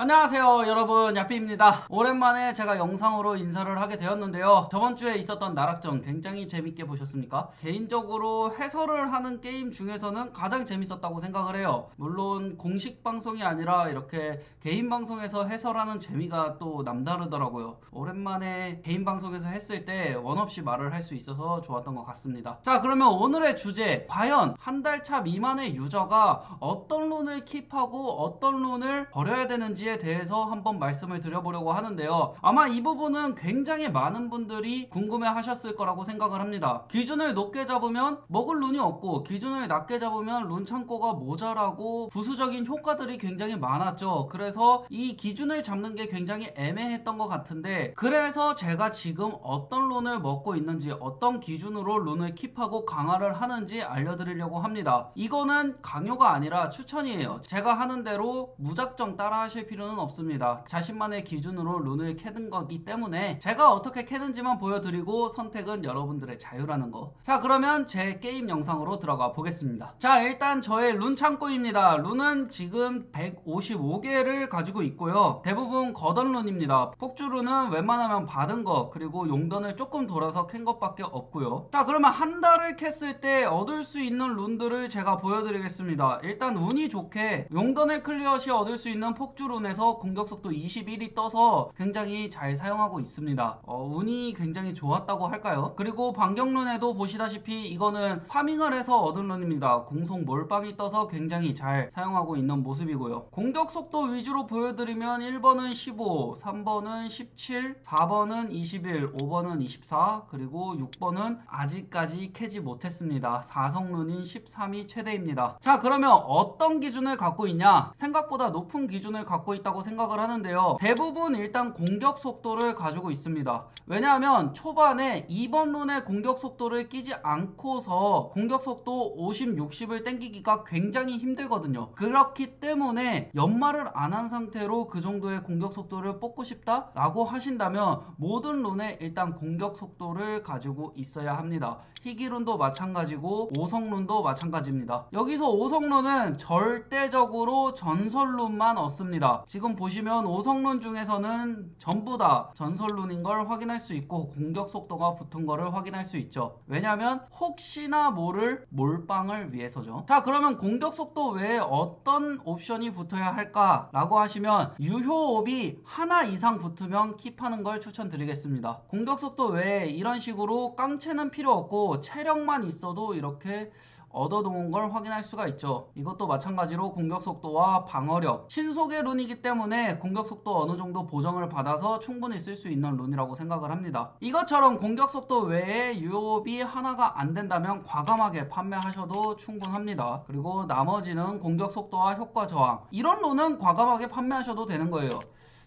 안녕하세요 여러분. 야삐입니다. 오랜만에 제가 영상으로 인사를 하게 되었는데요. 저번주에 있었던 나락전 굉장히 재밌게 보셨습니까? 개인적으로 해설을 하는 게임 중에서는 가장 재밌었다고 생각을 해요. 물론 공식 방송이 아니라 이렇게 개인 방송에서 해설하는 재미가 또 남다르더라고요. 오랜만에 개인 방송에서 했을 때 원없이 말을 할 수 있어서 좋았던 것 같습니다. 자 그러면 오늘의 주제. 과연 한 달 차 미만의 유저가 어떤 룬을 킵하고 어떤 룬을 버려야 되는지 에 대해서 한번 말씀을 드려보려고 하는데요. 아마 이 부분은 굉장히 많은 분들이 궁금해 하셨을 거라고 생각을 합니다. 기준을 높게 잡으면 먹을 룬이 없고 기준을 낮게 잡으면 룬 창고가 모자라고 부수적인 효과들이 굉장히 많았죠. 그래서 이 기준을 잡는 게 굉장히 애매했던 것 같은데 그래서 제가 지금 어떤 룬을 먹고 있는지 어떤 기준으로 룬을 킵하고 강화를 하는지 알려드리려고 합니다. 이거는 강요가 아니라 추천이에요. 제가 하는 대로 무작정 따라 하실 필요 는 없습니다. 자신만의 기준으로 룬을 캐는 거기 때문에 제가 어떻게 캐는지만 보여드리고 선택은 여러분들의 자유라는 거. 자 그러면 제 게임 영상으로 들어가 보겠습니다. 자 일단 저의 룬 창고입니다. 룬은 지금 155개를 가지고 있고요. 대부분 거던 룬입니다. 폭주 룬은 웬만하면 받은 거 그리고 용던을 조금 돌아서 캔 것밖에 없고요. 자 그러면 한 달을 캤을 때 얻을 수 있는 룬들을 제가 보여드리겠습니다. 일단 운이 좋게 용던을 클리어 시 얻을 수 있는 폭주 룬 에서 공격 속도 21이 떠서 굉장히 잘 사용하고 있습니다. 어, 운이 굉장히 좋았다고 할까요? 그리고 반경 룬에도 보시다시피 이거는 파밍을 해서 얻은 룬입니다. 공속 몰빵이 떠서 굉장히 잘 사용하고 있는 모습이고요. 공격 속도 위주로 보여드리면 1번은 15, 3번은 17, 4번은 21, 5번은 24, 그리고 6번은 아직까지 캐지 못했습니다. 4성 룬인 13이 최대입니다. 자, 그러면 어떤 기준을 갖고 있냐? 생각보다 높은 기준을 갖고 있다고 생각을 하는데요. 대부분 일단 공격 속도를 가지고 있습니다. 왜냐하면 초반에 2번 룬의 공격 속도를 끼지 않고서 공격 속도 50, 60을 땡기기가 굉장히 힘들거든요. 그렇기 때문에 연말을 안 한 상태로 그 정도의 공격 속도를 뽑고 싶다 라고 하신다면 모든 룬에 일단 공격 속도를 가지고 있어야 합니다. 희귀룬도 마찬가지고 오성룬도 마찬가지입니다. 여기서 오성룬은 절대적으로 전설룬만 얻습니다. 지금 보시면 오성룬 중에서는 전부 다 전설룬인 걸 확인할 수 있고 공격 속도가 붙은 거를 확인할 수 있죠. 왜냐하면 혹시나 모를 몰빵을 위해서죠. 자 그러면 공격 속도 외에 어떤 옵션이 붙어야 할까 라고 하시면 유효옵이 하나 이상 붙으면 킵하는 걸 추천드리겠습니다. 공격 속도 외에 이런 식으로 깡체는 필요 없고 체력만 있어도 이렇게 얻어놓은 걸 확인할 수가 있죠. 이것도 마찬가지로 공격 속도와 방어력, 신속의 룬이기 때문에 공격 속도 어느 정도 보정을 받아서 충분히 쓸 수 있는 룬이라고 생각을 합니다. 이것처럼 공격 속도 외에 유효비 하나가 안 된다면 과감하게 판매하셔도 충분합니다. 그리고 나머지는 공격 속도와 효과 저항. 이런 룬은 과감하게 판매하셔도 되는 거예요.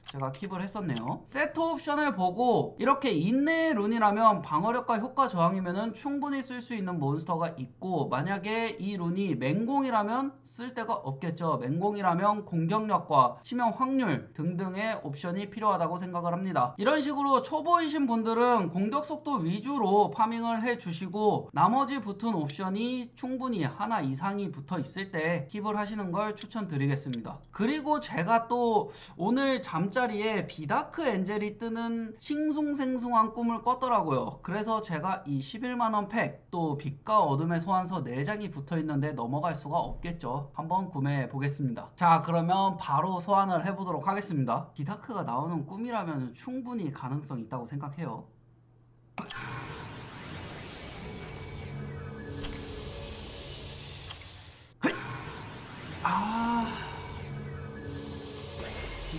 제가 킵을 했었네요. 세트 옵션을 보고 이렇게 인내의 룬이라면 방어력과 효과 저항이면 충분히 쓸 수 있는 몬스터가 있고 만약에 이 룬이 맹공이라면 쓸 데가 없겠죠. 맹공이라면 공격력과 치명 확률 등등의 옵션이 필요하다고 생각을 합니다. 이런 식으로 초보이신 분들은 공격 속도 위주로 파밍을 해주시고 나머지 붙은 옵션이 충분히 하나 이상이 붙어 있을 때 킵을 하시는 걸 추천드리겠습니다. 그리고 제가 또 오늘 잠 자리에 비다크 엔젤이 뜨는 싱숭생숭한 꿈을 꿨더라고요. 그래서 제가 이 11만원 팩, 또 빛과 어둠의 소환서 4장이 붙어 있는데 넘어갈 수가 없겠죠. 한번 구매해 보겠습니다. 자, 그러면 바로 소환을 해보도록 하겠습니다. 비다크가 나오는 꿈이라면 충분히 가능성 있다고 생각해요.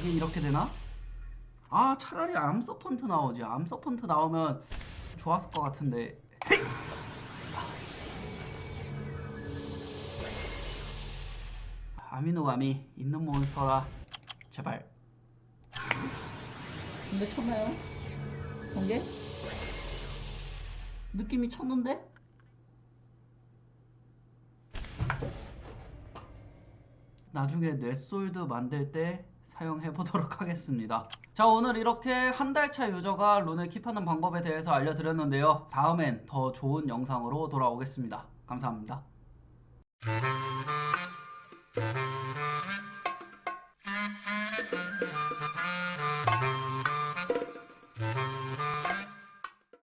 이게 이렇게 되나? 아 차라리 암서펀트 나오지 암서펀트 나오면 좋았을 것 같은데 헤이! 아미노감이 있는 몬스터라 제발 근데 쳤나요? 번개? 느낌이 쳤는데? 나중에 뇌솔드 만들 때 사용해 보도록 하겠습니다. 자 오늘 이렇게 한 달차 유저가 룬을 킵하는 방법에 대해서 알려드렸는데요. 다음엔 더 좋은 영상으로 돌아오겠습니다. 감사합니다.